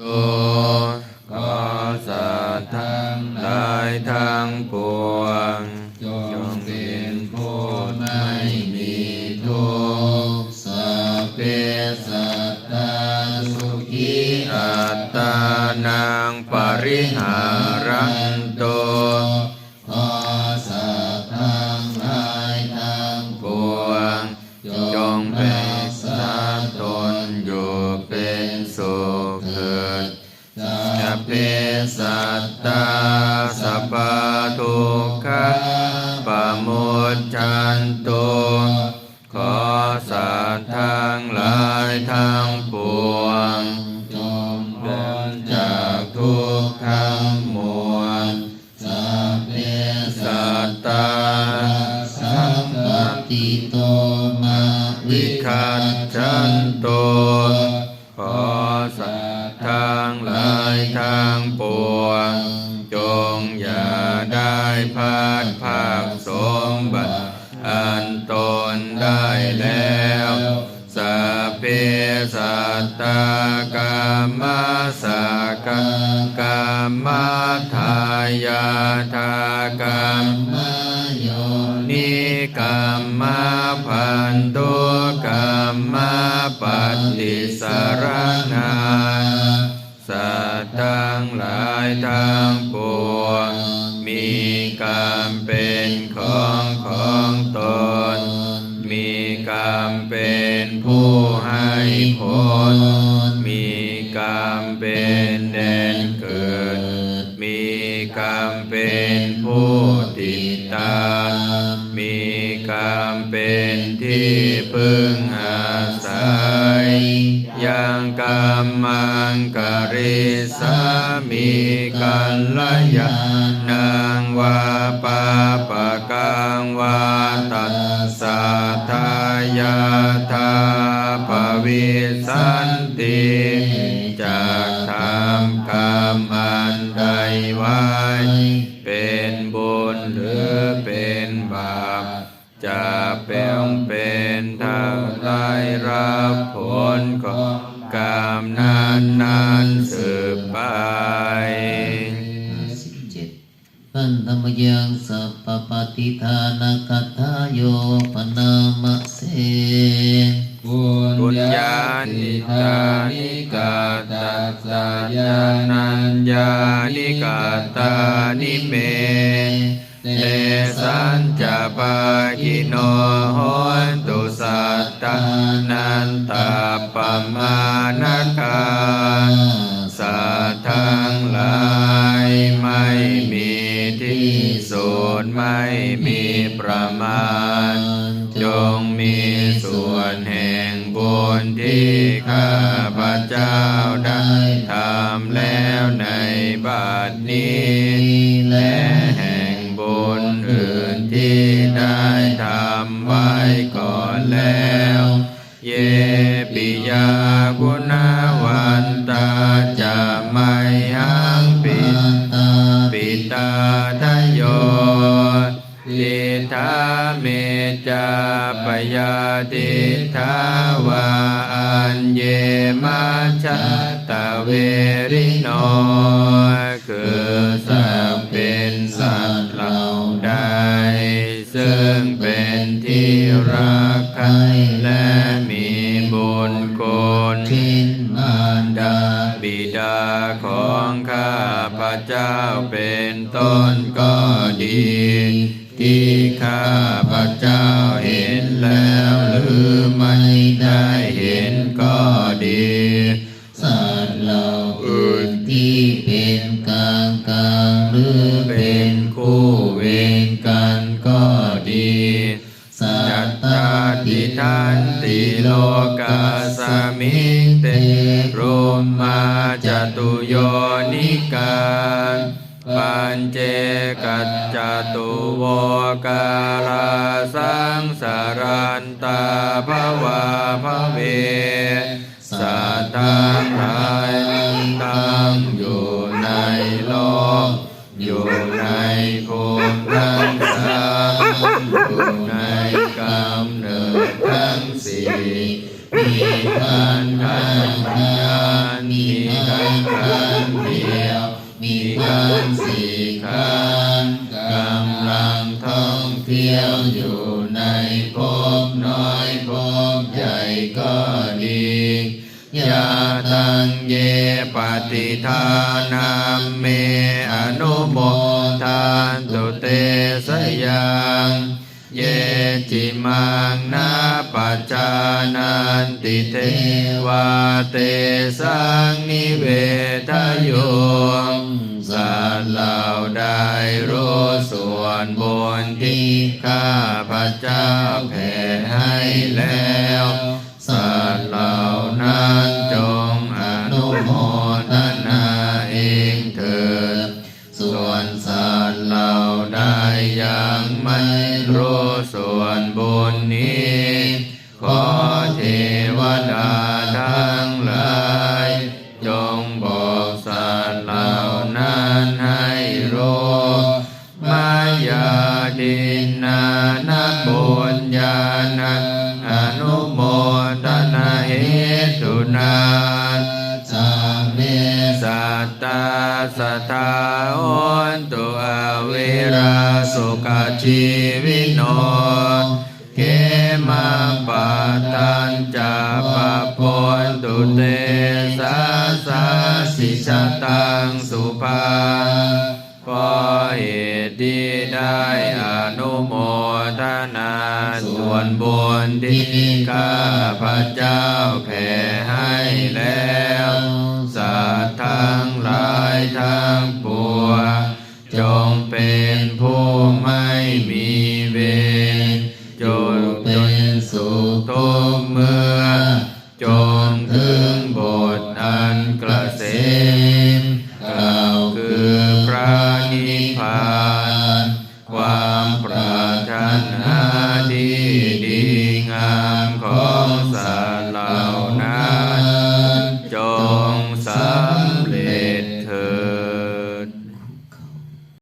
ตัวขอสัตว์ทั้งหลายทั้งปวง จงเป็นผู้ไม่มีทุกข์สัพเพสัตตาสุขีอัตตานังปริหารันโตขอสัตว์ทั้งหลายทั้งปวง จงเป็นสัตตนอยู่ พเพสัตตาสัพพทุกขะปะโมจจันโตขอสัตว์ทั้งหลายทั้งปวงจงพ้นจากทุกข์ทั้งมวลสัพเพสัตตาสัมปติโตมาวิคัจัจันนโต นได้แล้ว สัพเพสัตตากรรมสากกรรมทายาทากรรมาโยนิกรรมพันตุกรรมปฏิสารนาสัตว์ทั้งหลายทั้งปวงมีกรรมเป็นของ ติดตามมีกรรมเป็นที่พึ่งอาศัย ยังกรรมังกริสามีกัลยานังวาปาปะกังวาตัสสะทายาทาปวิสันติจากทำกรรมอันใดไว้ รับผลของกรรมนั้นนั้นๆสืบไปสิบเจ็ดขันธรรมยังสัพพปฏิทานกัตถาโยปนามะเสบุญญาณิตานิกาตัสสะยานัญญานิกาตานิเมเตสัญจะปากิโนโห มานาคาสัตว์ทั้งหลายไม่มีที่สุดไม่มีประมาณ จงมีส่วนแห่งบุญที่ข้าพระเจ้าได้ทำแล้วในบัดนี้และแห่งบุญอื่นที่ได้ทำไว้ก่อนแล้ว เย ปิยาคุณวันตาจะไม่หังปิตาปิตาทะโยติทาเมจาปยาติทาวาอันเยมาชาตะเวริโนคือสัพเป็นสัตว์เหล่าใดซึ่งเป็นที่รักใคร พระเจ้าเห็นแล้วหรือไม่ได้เห็นก็ดีสัตว์เหล่าอื่นที่เป็นกลางกลางหรือเป็นคู่เวรกันก็ดีสัจตตาทิทันติโลกาสมิมิงเตโรมามาจตุโยนิกา เจกัจจตุโวกาลาสังสารันตาภวาภเวสัตว์ทั้งหายตั้งอยู่ในโลก อยู่ในภูมิทั้งสามอยู่ในกำเนิดทั้งสี่มีพันธัน ขันธ์สี่ขันธ์กำลังท่องเที่ยวอยู่ในภพน้อยภพใหญ่ก็ดียาตังเยปฏิทานาเมอนุโมทานตุเตสยังเยจิมังนาปัจจานันติเทวาเตสังนิเวทโย วนบนที่ข้าพระเจ้าแผ่ให้แล้วสัตว์เหล่านั้นจงอนุโมทนาเองเถิด ส่วนสัตว์เหล่าใดยังไม่รู้ส่วนบุญนี้ ขอเทวดาทั้งหลา นาสาเมสัตตาสัทธาอนตุอวิราสุขชีวิโนเกมาปะตันจะปะปนตุเตสาสาสิชะตังสุภา ส่วนบุญที่ข้าพระเจ้าแผ่ให้แล้วสัตว์ทั้งหลายทั้งปวงจง